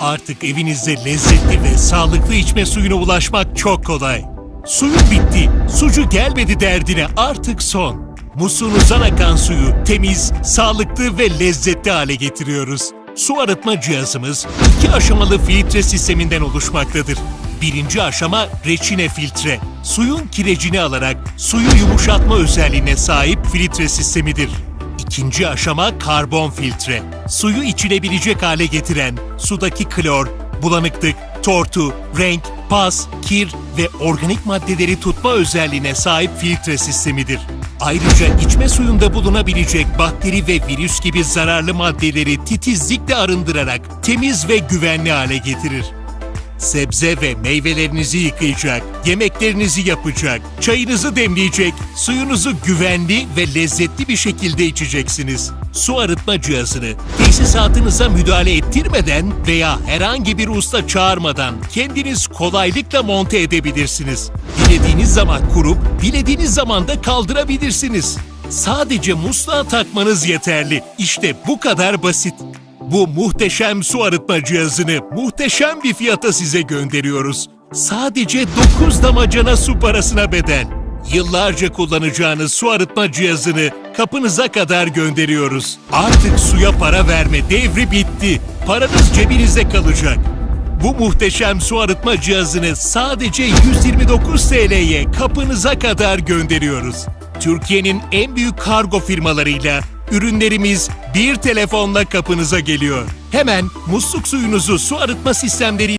Artık evinizde lezzetli ve sağlıklı içme suyuna ulaşmak çok kolay. Suyun bitti, sucu gelmedi derdine artık son. Musluğunuzdan akan suyu temiz, sağlıklı ve lezzetli hale getiriyoruz. Su arıtma cihazımız iki aşamalı filtre sisteminden oluşmaktadır. Birinci aşama reçine filtre. Suyun kirecini alarak suyu yumuşatma özelliğine sahip filtre sistemidir. İkinci aşama karbon filtre. Suyu içilebilecek hale getiren sudaki klor, bulanıklık, tortu, renk, pas, kir ve organik maddeleri tutma özelliğine sahip filtre sistemidir. Ayrıca içme suyunda bulunabilecek bakteri ve virüs gibi zararlı maddeleri titizlikle arındırarak temiz ve güvenli hale getirir. Sebze ve meyvelerinizi yıkayacak, yemeklerinizi yapacak, çayınızı demleyecek, suyunuzu güvenli ve lezzetli bir şekilde içeceksiniz. Su arıtma cihazını tesisatınıza müdahale ettirmeden veya herhangi bir usta çağırmadan kendiniz kolaylıkla monte edebilirsiniz. Dilediğiniz zaman kurup, dilediğiniz zaman da kaldırabilirsiniz. Sadece musluğa takmanız yeterli. İşte bu kadar basit. Bu muhteşem su arıtma cihazını muhteşem bir fiyata size gönderiyoruz. Sadece 9 damacana su parasına bedel. Yıllarca kullanacağınız su arıtma cihazını kapınıza kadar gönderiyoruz. Artık suya para verme devri bitti. Paranız cebinizde kalacak. Bu muhteşem su arıtma cihazını sadece 129 TL'ye kapınıza kadar gönderiyoruz. Türkiye'nin en büyük kargo firmalarıyla ürünlerimiz bir telefonla kapınıza geliyor. Hemen musluk suyunuzu su arıtma sistemleri